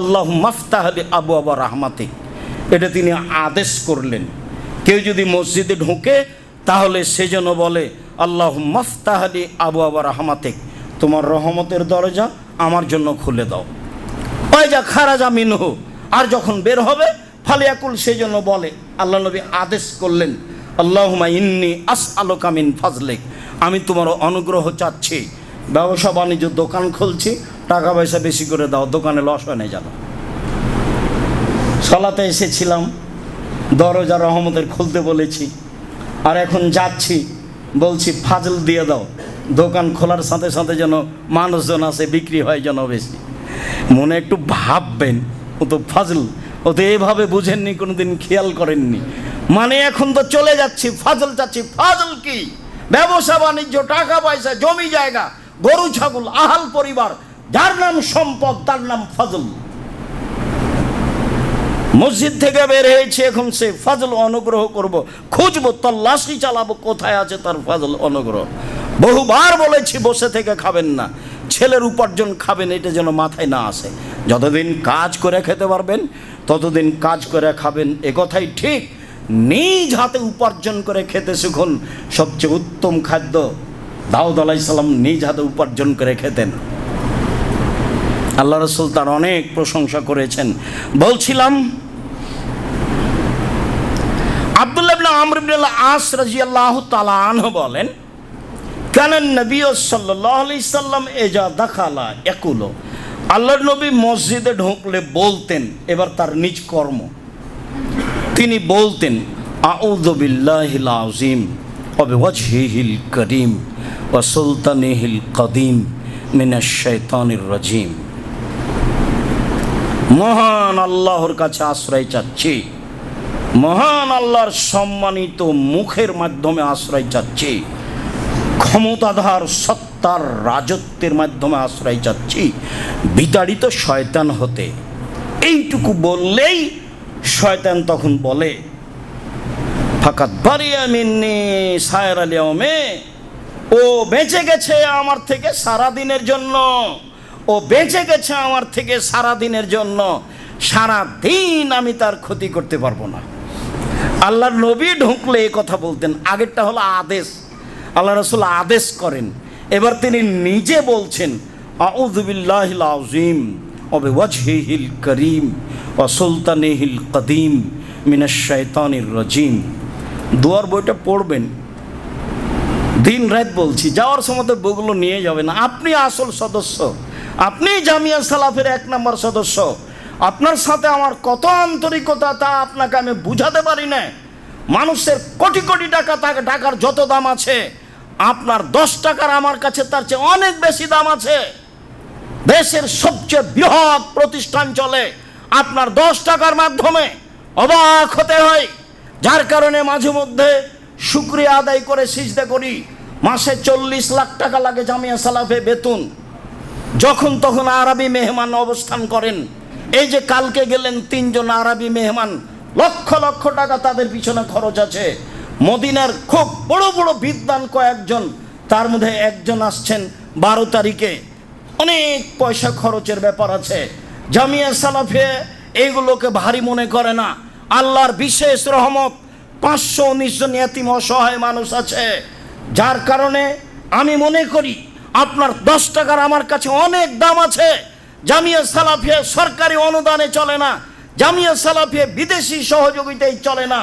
আল্লাহ মাফতাহালি আবু আবা রাহমাতে এটা তিনি আদেশ করলেন। কেউ যদি মসজিদে ঢোকে, তাহলে সে যেন বলে, আল্লাহ মাফতাহালি আবু আবা রাহমাতে তোমার রহমতের দরজা আমার জন্য খুলে দাও। যা খারাজা মিনহু, আর যখন বের হবে, ফালিয়াকুল সে জন্য বলে, আল্লাহ নবী আদেশ করলেন আল্লাহুমা ইন্নি আস আলোকামিন ফাজলেক, আমি তোমার অনুগ্রহ চাচ্ছি ব্যবসা বাণিজ্য দোকান খুলছি টাকা পয়সা বেশি করে দাও, দোকানে লস হয় না জানো। সলাতে এসেছিলাম, দরজা রহমতের খুলতে বলেছি, আর এখন যাচ্ছি, বলছি, ফাজল দিয়ে দাও, দোকান খোলার সাথে সাথে যেন মানুষজন আসে, বিক্রি হয় যেন বেশি। মনে একটু ভাববেন, ও তো ফাজল, ও তো এইভাবে বুঝেননি, কোনোদিন খেয়াল করেননি। মানে এখন তো চলে যাচ্ছি, ফাজল যাচ্ছি ফাজল কি? ব্যবসা, বাণিজ্য, টাকা পয়সা, জমি জায়গা, গরু, ছাগল, আহাল পরিবার যার নাম সম্পদ, তার নাম ফজল। মসজিদ থেকে বের হয়েছে, এখন সে ফজল অনুগ্রহ করব। খুঁজবো, তল্লাশি চালাবো, কোথায় আছে তার ফজল অনুগ্রহ? বহুবার বলেছি, বসে থেকে খাবেন না। ছেলের উপার্জন খাবেন, এটা যেন মাথায় না আসে। যতদিন কাজ করে খেতে পারবেন, ততদিন কাজ করে খাবেন, এ কথাই ঠিক। নিজ হাতে উপার্জন করে খেতে শিখুন, সবচেয়ে উত্তম খাদ্য দাউদ আলাইসাল্লাম নিজ হাতে উপার্জন করে খেতেন। আল্লাহ রসুল তার অনেক প্রশংসা করেছেন। বলছিলাম, আবদুল্লাহ ইবনে আমর ইবনে আস রাদিয়াল্লাহু তাআলা আনহু বলেন, কান নবী আলাইহি সাল্লাম এজা দাখালা একুলো আল্লাহর নবী মসজিদে ঢুকলে বলতেন, এবার তার নিজ কর্ম। তিনি বলতেন, আউযু বিল্লাহিল আযীম ওয়া বিওয়াজহিহিল করিম ওয়া সুলতানিহিল কদিম মিনাশ শাইতানির রাজিম। মহান আল্লাহর কাছে আশ্রয় চাচ্ছি। মহান আল্লাহর সম্মানিত মুখের মাধ্যমে আশ্রয় চাচ্ছি। ক্ষমতাধার সত্তার রাজত্বের মাধ্যমে আশ্রয় চাচ্ছি। বিতাড়িত শয়তান হতে। এইটুকু বললেই শয়তান তখন বলে ফাকাত বারিয়া মিন্নি সায়ের আলিয়মে ও বেঁচে গেছে আমার থেকে সারা দিনের জন্য। ও বেঁচে গেছে আমার থেকে সারা দিনের জন্য। সারা দিন আমি তার ক্ষতি করতে পারব না। আল্লাহর নবী ঢুকলে এ কথা বলতেন। আগেরটা হলো আদেশ। আল্লাহ রসুল আদেশ করেন। এবার তিনি নিজে বলছেন আউজুবিল্লাহিল আজিম অবে ওয়াজহিহিল করিম ও সুলতানিহিল কদিম, মিনাশ শৈতানির রাজিম। দুয়ার বইটা পড়বেন। দিন রাত বলছি, যাওয়ার সময় তো বইগুলো নিয়ে যাবেন আপনি আসল সদস্য। আপনি জামিয়া সালাফের এক নম্বর সদস্য। আপনার সাথে আমার কত আন্তরিকতা তা আপনাকে আমি বুঝাতে পারি না। মানুষের কোটি কোটি টাকা তাকে টাকার যত দাম আছে, আপনার দশ টাকার আমার কাছে তার চেয়ে অনেক বেশি দাম আছে। দেশের সবচেয়ে বৃহৎ প্রতিষ্ঠান চলে আপনার দশ টাকার মাধ্যমে। অবাক হতে হয়, যার কারণে মাঝে মধ্যে শুক্রিয়া আদায় করে সিজদে করি। মাসে চল্লিশ লাখ টাকা লাগে জামিয়া সালাফে বেতন। যখন তখন আরবি মেহমান অবস্থান করেন। এই যে কালকে গেলেন তিনজন আরবি মেহমান, লক্ষ লক্ষ টাকা তাদের পিছনে খরচ আছে। মদিনার খুব বড় বড় বিদ্বান কয়েকজন, তার মধ্যে একজন আসছেন বারো তারিখে। অনেক পয়সা খরচের ব্যাপার আছে। জামিয়া সালাফে এইগুলোকে ভারী মনে করে না। আল্লাহর বিশেষ রহমত, পাঁচশো উনিশ জন এতিম অসহায় মানুষ আছে। যার কারণে আমি মনে করি আপনার দশ টাকার আমার কাছে অনেক দাম আছে। জামিয়া সালাফিয়া সরকারি অনুদানে চলে না। জামিয়া সালাফিয়া বিদেশি সহযোগিতায় চলে না।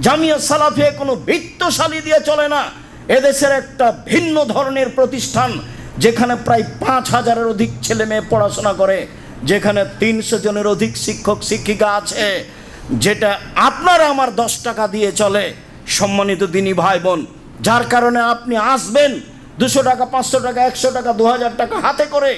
জামিয়া সালাফিয়া কোনো বৃত্তশালী দিয়ে চলে না। এদেশের একটা ভিন্ন ধরনের প্রতিষ্ঠান, যেখানে প্রায় পাঁচ হাজারের অধিক ছেলে মেয়ে পড়াশোনা করে, যেখানে তিনশো জনের অধিক শিক্ষক, শিক্ষিকা আছে। যেটা আপনারা আমার দশ টাকা দিয়ে চলে, সম্মানিত দিনী ভাই বোন। যার কারণে আপনি আসবেন দুশো টাকা, পাঁচশো টাকা, একশো টাকা, দু হাজার টাকা হাতে করে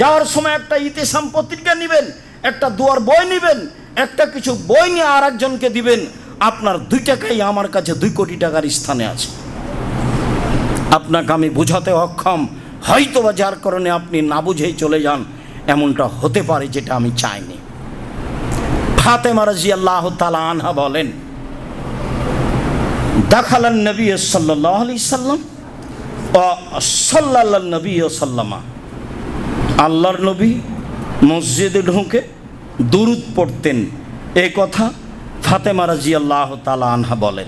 যাওয়ার সময় একটা ইতিসাম পত্রিকা নেবেন, একটা দুয়ার বই নেবেন, একটা কিছু বই নিয়ে আর একজনকে দিবেন, আপনার দুই টাকাই আমার কাছে দুই কোটি টাকার স্থানে আছে। আপনাকে আমি বোঝাতে অক্ষম হয়তো বা যার কারণে আপনি না বুঝেই চলে যান, এমনটা হতে পারে যেটা আমি চাইনি। ফাতেমা রাজি আল্লাহ তালা আনহা বলেন, দাখালান নবী সাল্লাহ আলি সাল্লাম সাল্লাহ নবী ও সাল্লামা। আল্লাহর নবী মসজিদে ঢুকে দুরুদ পড়তেন। এই কথা ফাতেমা রাজি আল্লাহ তালা আনহা বলেন।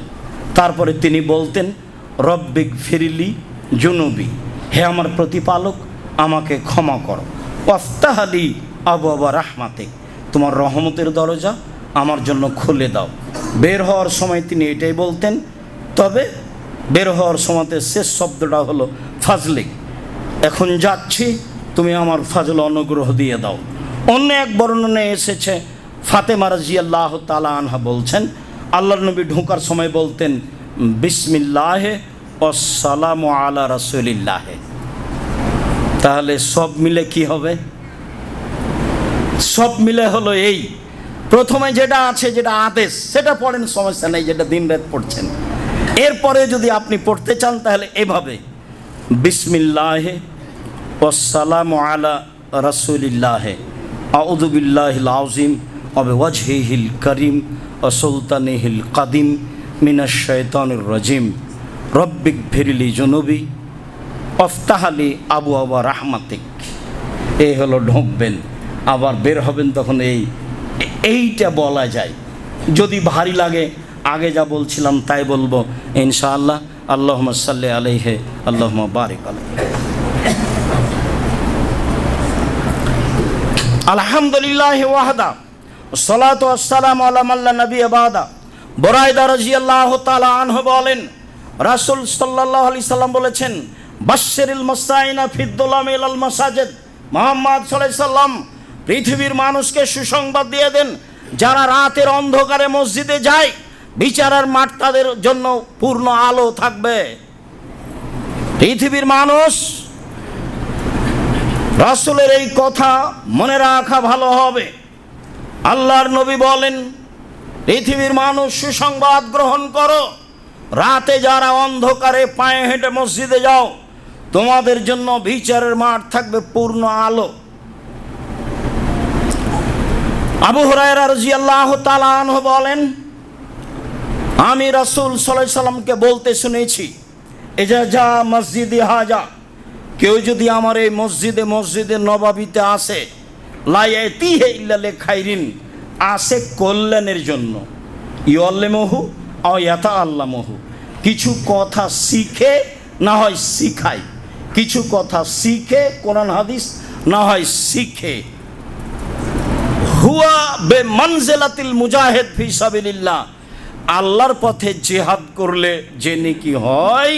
তারপরে তিনি বলতেন, রব্বিক ফিরিলি জুনুবি। হে আমার প্রতিপালক, আমাকে ক্ষমা করো। ওয়াফতাহালি আবু আবা রাহমাতে তোমার রহমতের দরজা আমার জন্য খুলে দাও। বের হওয়ার সময় তিনি এটাই বলতেন, তবে বের হওয়ার সময়তে শেষ শব্দটা হলো ফাজলিক। এখন যাচ্ছি, তুমি আমার ফাজল অনুগ্রহ দিয়ে দাও। অন্য এক বর্ণনে এসেছে, ফাতেমা রাজি আল্লাহ তালা আনহা বলছেন আল্লাহ নবী ঢোকার সময় বলতেন, বিসমিল্লাহে সালাম আলা রসুলিল্লাহে। তাহলে সব মিলে কি হবে? সব মিলে হলো এই। প্রথমে যেটা আছে, যেটা আদেশ, সেটা পড়েন, সমস্যা নেই, যেটা দিন রাত পড়ছেন। এরপরে যদি আপনি পড়তে চান, তাহলে এভাবে। বিসমিল্লাহে ওসালাম আলা রসুলিল্লাহে। আউদুবিল্লাহিল আউজিম অবে ওয়াজহিল করিম ও সুলতানিহিল কাদিম মিনা শৈতানুর রাজিম। রব্বিক ফিরিলি জনবি অফতাহালি আবু আবা রাহমাতিক। এই হলো ঢুকবেন, আবার বের হবেন তখন এই, এইটা বলা যায়। যদি ভারী লাগে আগে যা বলছিলাম তাই বলব। ইনশাআল্লাহ আল্লাহ সাল্লি আলহে আল্লাহ বারিক আলহ আলহামদুলিল্লাহ ওয়াহদা সালাত আসসালাম আল্লাহ নবী আবাদা বরাইদা রাজিয়াল্লাহ তালা আনহ বলেন, রাসুল সাল্লাহ আলি সাল্লাম বলেছেন বাশরিল মাসাইনা ফিদ্দুলাম ইলাল মাসাজেদ। মোহাম্মদ সাল্লাম পৃথিবীর মানুষকে সুসংবাদ দিয়ে দেন, যারা রাতের অন্ধকারে মসজিদে যায় বিচারের মাঠ তাদের জন্য পূর্ণ আলো থাকবে। পৃথিবীর মানুষ, রাসুলের এই কথা মনে রাখা ভালো হবে। আল্লাহর নবী বলেন, পৃথিবীর মানুষ সুসংবাদ গ্রহণ করো। রাতে যারা অন্ধকারে পায়ে হেঁটে মসজিদে যাও, তোমাদের জন্য বিচারের মাঠ থাকবে পূর্ণ আলো। আবু হরাইরা রাজি আল্লাহ তালাহ বলেন আমি রাসুল সাল্লাহ সাল্লামকে বলতে শুনেছি, এজা যা মসজিদে হাজা, কেউ যদি আমার এই মসজিদে মসজিদে নবাবিতে আসে লাইতি হে ইল্লালে খাইরিন, আসে কল্যাণের জন্য। ইয়ল্লেমহু অয়াতা আল্লামহু কিছু কথা শিখে, না হয় শিখায় কিছু কথা শিখে, কোরআন, হাদিস, না হয় শিখে। হুয়া বে মনজেলাতিল মুজাহিদ ফি সাবিলিল্লাহ। আল্লাহর পথে জেহাদ করলে যে নাকি হয়,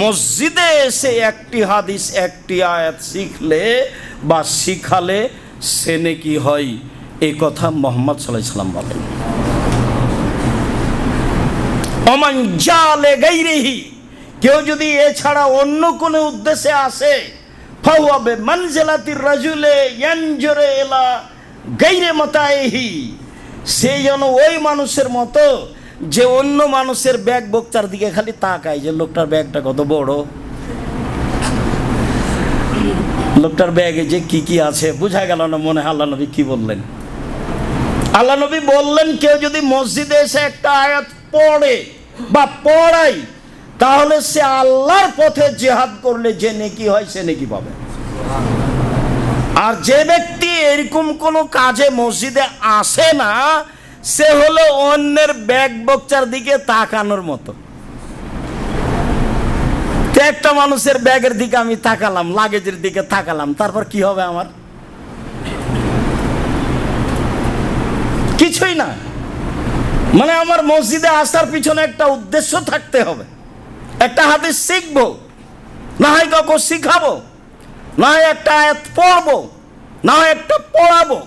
মসজিদে এসে একটি হাদিস, একটি আয়াত শিখলে বা শিখালে সে নাকি হয়। এই কথা মোহাম্মদ সাল্লাহ সাল্লাম বলেন। অমান জালে গাইরেহি, কেউ যদি এছাড়া অন্য কোনো উদ্দেশ্যে আসে ফাহুয়াবে মনজেলাতির রাজুলে ইয়ানজরে এলা গাইরে মতায়েহি সে যেন ওই মানুষের মতো যে অন্য মানুষের ব্যাগ বক্তার দিকে খালি তাকায় যে লোকটার ব্যাগটা কত বড়। লোকটার ব্যাগে যে কি কি আছে, বোঝা গেল না মনে হয় আল্লাহ নবী কি বললেন। আল্লাহ নবী বললেন, কেউ যদি মসজিদে এসে একটা আয়াত পড়ে বা পড়াই তাহলে সে আল্লাহর পথে জেহাদ করলে যে নেকি হয়, সে নেকি পাবে। আর যে ব্যক্তি এরকম কোনো কাজে মসজিদে আসে না সে হলো অন্যের ব্যাগ বকচার দিকে তাকানোর মতো। একটা মানুষের ব্যাগের দিকে আমি তাকালাম, লাগেজের দিকে তাকালাম, তারপর কি হবে আমার? কিছুই না। মানে আমার মসজিদে আসার পিছনে একটা উদ্দেশ্য থাকতে হবে। একটা হাতে শিখব, না হয় কাউকে শিখাবো, না হয় একটা পড়ব, না হয় একটা পড়াবো।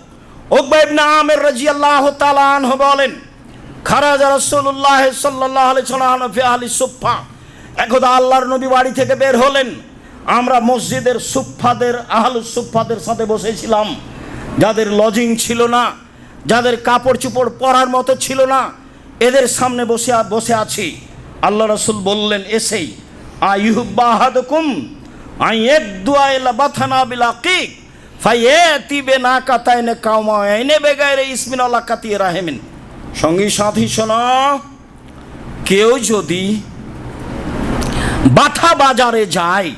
বলেন একদা আল্লাহর বাড়ি থেকে বের হলেন। আমরা মসজিদের সুফফাদের সাথে বসেছিলাম। যাদের লজিং ছিল না, যাদের কাপড় চোপড় পরার মতো ছিল না, এদের সামনে বসে বসে আছি। আল্লাহ রসুল বললেন, এসেই আইহুব্বাহাদকুম আই এক দুয়া বাথানা বিলা ফাইয়েতি বে না কাতাইনে কাউমা এনে বেগাইরে ইসমিন আল্লাহ কাতিয়ে রাহেমিন। সঙ্গী সাথী শোনা, কেউ যদি বাথা বাজারে যায়,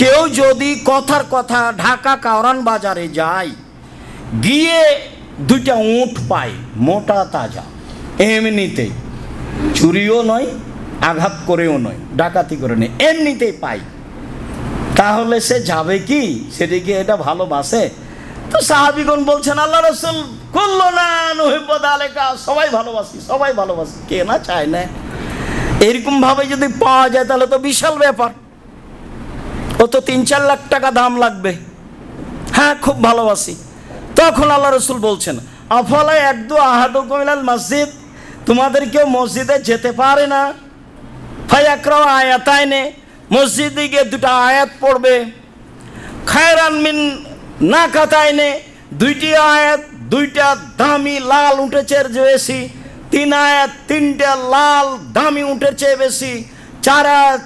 কেউ যদি কথার কথা ঢাকা কাওরান বাজারে যায়, গিয়ে দুইটা উঁট পাই মোটা তাজা, এমনিতে চুরিও নয়, আঘাত করেও নয়, ডাকাতি করে নেই এমনিতেই পাই তাহলে সে যাবে কি? সেদিকে এটা ভালোবাসে? তো সাহাবিগণ বলছেন, আল্লাহ রসুল করল না সবাই ভালোবাসি সবাই ভালোবাসি, কে না চায় না? এরকম ভাবে যদি পাওয়া যায়, তাহলে তো বিশাল ব্যাপার। ও তো তিন চার লাখ টাকা দাম লাগবে। হ্যাঁ খুব ভালোবাসি। তখন আল্লাহ রসুল বলছেন, আফলা একদু আহাদু কমিলাল মসজিদ? তোমাদের কেউ মসজিদে যেতে পারে না? ফায়াক্রাও আয়াতায় নে মসজিদে গিয়ে দুটো আয়াত পড়বে। খায়রান মিন না কাতায় নে দুইটি আয়াত, দুইটা দামি লাল উঠেছে যে বেশি, তিন আয়াত, তিনটা লাল দামি উঠেছে বেশি, চার আয়াত